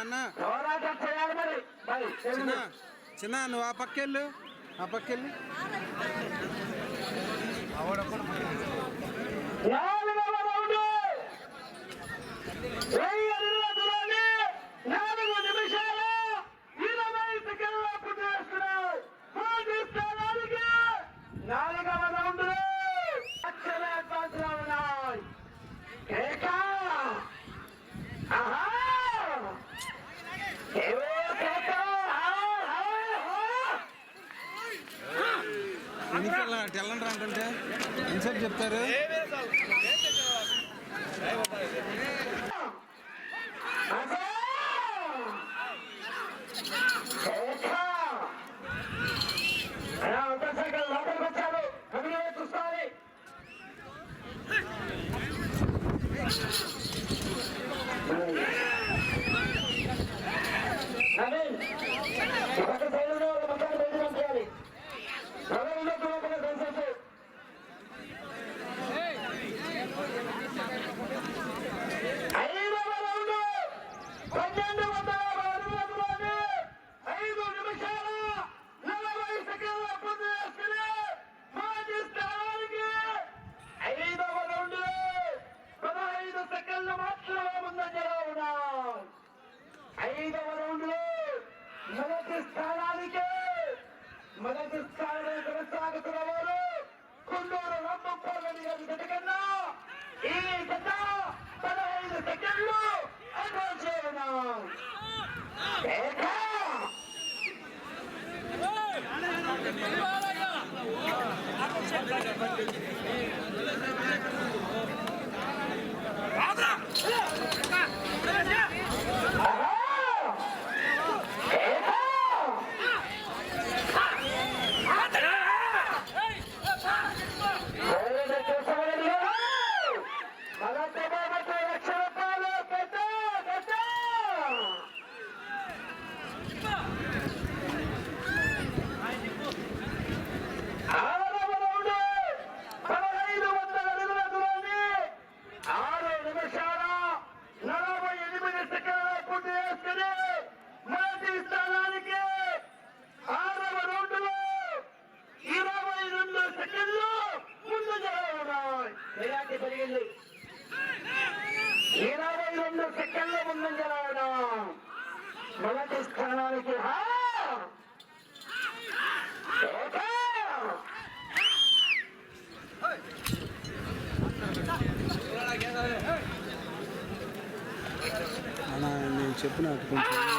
అన్న చిన్న చిన్న నువ్వు ఆ పక్కెళ్ళు ఆ పక్కెళ్ళు. ఎన్నికల టెల్లండి అంటుంటే. ఎన్నిసార్లు చెప్తారు? చెప్పు నాకు కొంచెం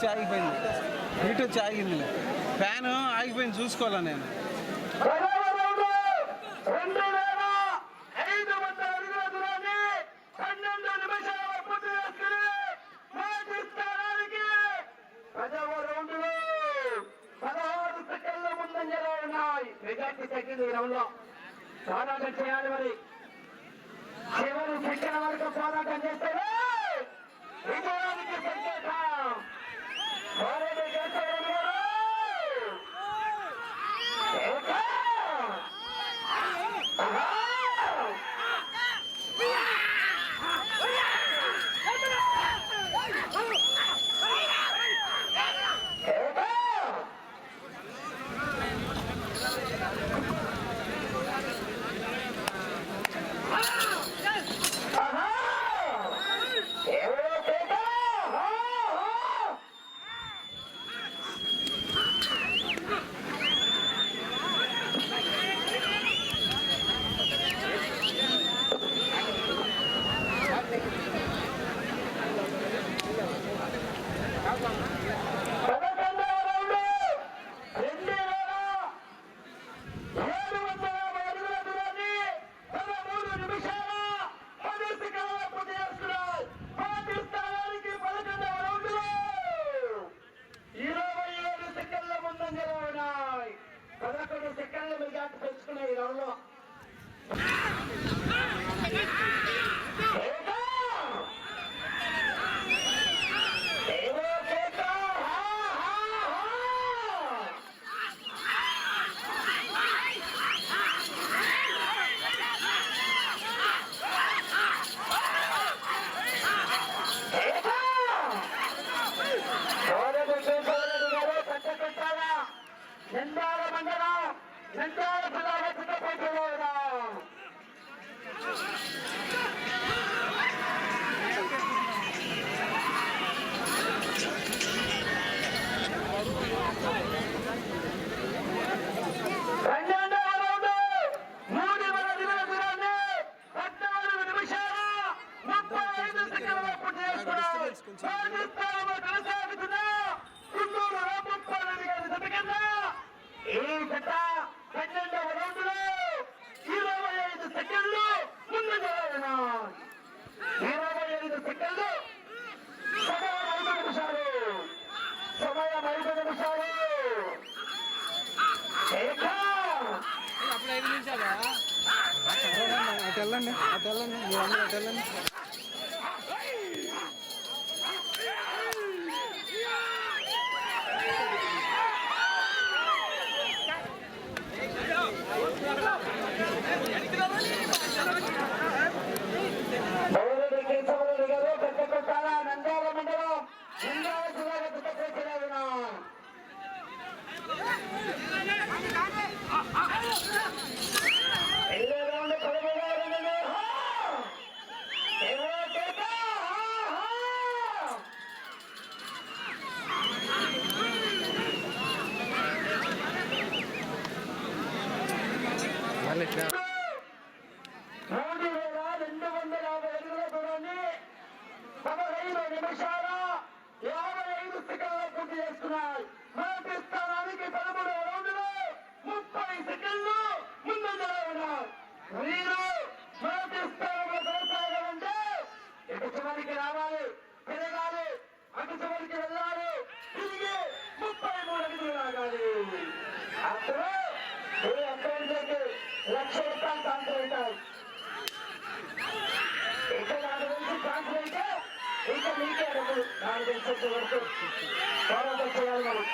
వచ్చి ఆగిపోయింది. ఇటు వచ్చి ఆగింది. ఫ్యాన్ ఆగిపోయింది చూసుకోవాలా నేను. మెజార్టీ తగ్గింది ఈ రౌండ్లో పోరాటం చేయాలి మరి చివరి శిక్షణ వరకు పోరాటం చేస్తే విజయానికి సంకేతం. నిండాల మండలం నిండాల ప్రజావేశంతో పోటీ செவன் சகோதரிக்கு சகோதரிகளே கற்றுக்கொட்டாரா நன்றாக மண்டலம் చేసేంత వరకు పోరాటం చేయాలి మనం